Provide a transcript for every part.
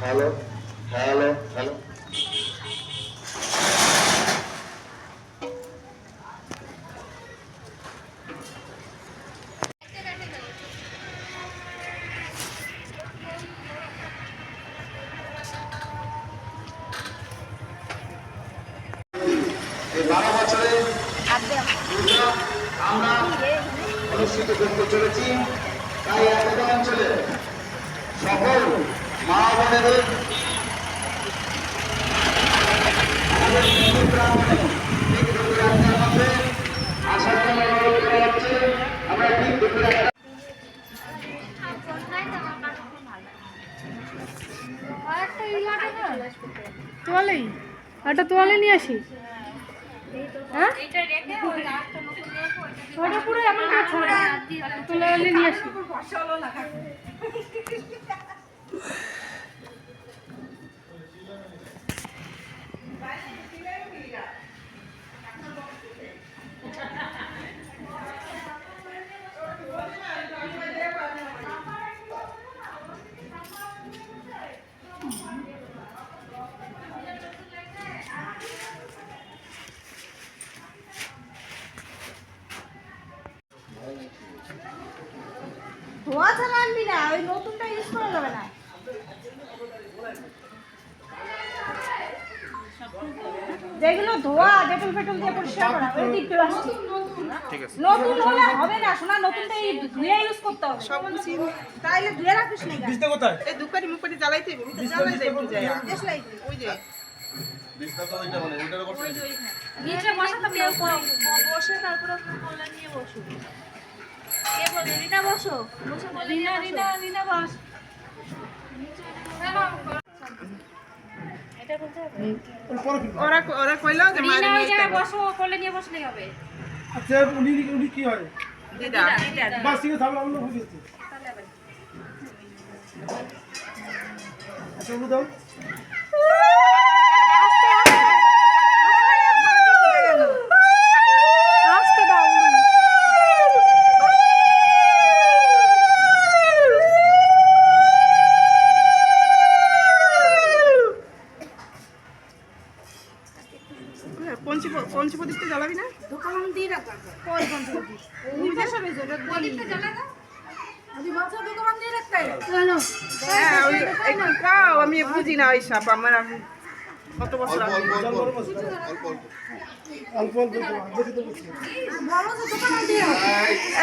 Hello hello hello এই বারো বছরে আমরা অনুষ্ঠিত করতে চলেছি তাই একদম অঞ্চলে সকল মা বোনেদের তোয়ালেই? একটা তোয়ালে নিয়ে আসি। হ্যাঁ? নিয়ে আসি। ছাড়া আনবি না ওই নতুনটা ইউজ করা যাবে না। যেগুলো ধোয়া ডেটল ফেটল দিয়ে পরিষ্কার করা ওই দিক প্লাস্টিক নতুন হলে হবে না শোনা নতুনটা এই ধুয়ে ইউজ করতে হবে। সব কিছু তাইলে ধুয়ে রাখিস না বিছনা কোথায়? এই দুপারি মুপারি জ্বালাইতে হবে আমি তো জ্বালাই যাই বুঝাই ওই যে নিচে বসাতে কেউ বসে তারপরে কল্যাণ নিয়ে বসো কে বলে রিনা বসো। বসে রিনা রিনা রিনা বস। এটা বলতে হবে? ওরা ওরা কইলো যে মারি নিয়ে বসো কোলে নিয়ে বসলেই হবে। আচ্ছা উনি উনি কি হয়? দিদা বাস থেকে থাকলে আমরা বুঝেছি আচ্ছা উনি দাও আসতে দাও পঞ্চি পঞ্চি প্রদীপটা জ্বালাবি না দোকান দিয়ে রাখা কই বন্ধ করবি ওই পাশে বেজে ওটা প্রদীপটা জ্বালা দাও আদি বাচ্চা দোকান দিয়ে রাখতে জানো হ্যাঁ ওই একটু খাও আমি বুঝি না ওই সাপ আমার আমি কত বছর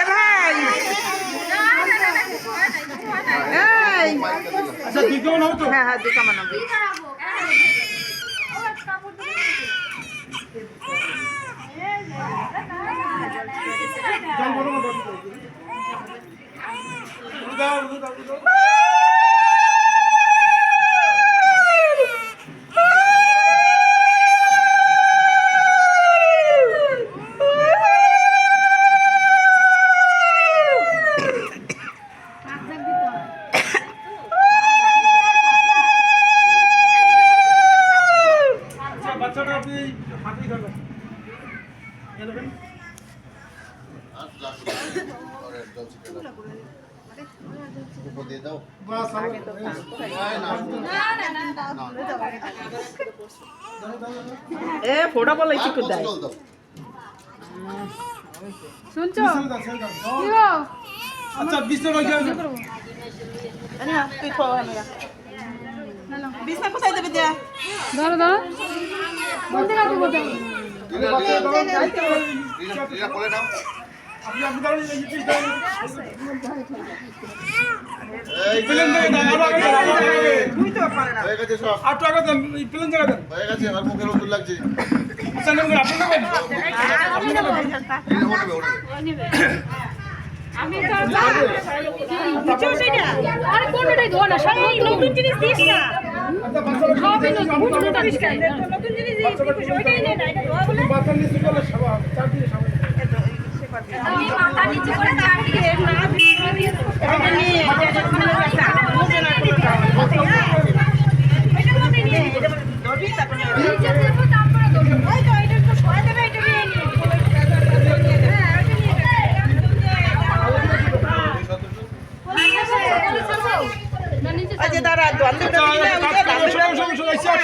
ভাই! আচ্ছা হ্যাঁ হ্যাঁ দুটা মানাবো জল বড় বড় দাও উনি দাও উনি দাও উনি দাও আচ্ছা বাচ্চাটা আপনি হাতেই ধরবেন এ ফোটা বলে চিকু দেয় শুনছো আচ্ছা বিছনা রাখি আমি না তুই খাও আমি বিছনা কোথায় দেবে দেয়া ধরো ধরো আমি তো আরে কোনটাই ধোয়া না? সব নতুন জিনিস দিস না। আচ্ছা মাথা নিচে করে চার দিকে না দিয়ে এটা নিয়ে এটা কোনো একটা বুঝে না কোনো এটা মনে নিয়ে ধরবি তারপরে নিচে দেবো তারপরে দেবো ওই তো এটা তো সয় দেবে এটা নিয়ে নিয়ে হ্যাঁ এটা নিয়ে না নিচে আজ দাঁড়া দোয়ান দিতে দিলে বলে নিয়ে নাও না নিচে ঢাকা করে দাদু দিয়ে দেবে দেবো বলে হ্যাঁ নিচে ঢাকা করে দিলে হবে নিচে হ্যাঁ কোথায় করে না করে না। বলে নাও বলে নিয়ে তুমি করে আপনি রেখে আরে আরে ছাড়ো এইভাবে ছেড়ে ছেড়ে দেবো না না তুমি এটা করতে ছাড়ো এটা আস্তে আস্তে একাই শোনো শোনো একটু গান দেবে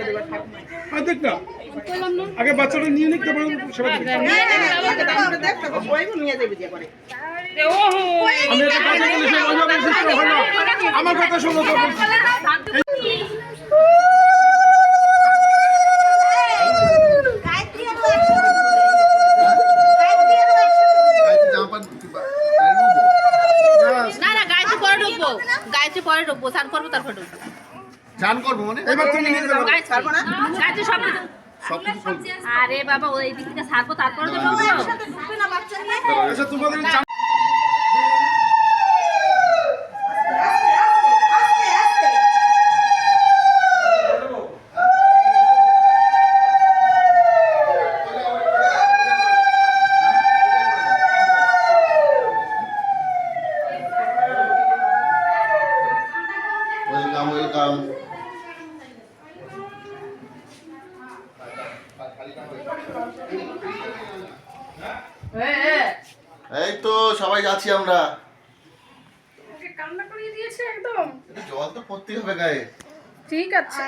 দেবে ঠাকুমা। আর দেখ না। কইলাম না আগে বাচ্চাটা নিয়ে নিক তারপরে সেবা দিবি। দাদু দেখ তো ওইগুলো নিয়ে যাবে দিয়ে করে আমি একটা কথা বলি শোনো, ওইভাবে সিস্টেম হয় না। আমার কথা শোনো তো বলে নাও ধান তো গাইতে জামা প্যান্ট কিংবা গায়ে নেব? না না গায়ত্রী পরে ঢুকবো গায়ত্রী পরে ঢুকবো স্নান করব তারপর ঢুকবো। স্নান করব মানে? এবার তুমি নিয়ে যাবে গায়ত্রী না? সব আরে বাবা ওই দিক থেকে সারবো তারপরে তো ঢুকবো। আচ্ছা তোমাদের এই তো সবাই যাচ্ছি আমরা। কান্না করিয়ে দিয়েছে একদম। একটু জল তো পড়তেই হবে গায়ে। ঠিক আছে।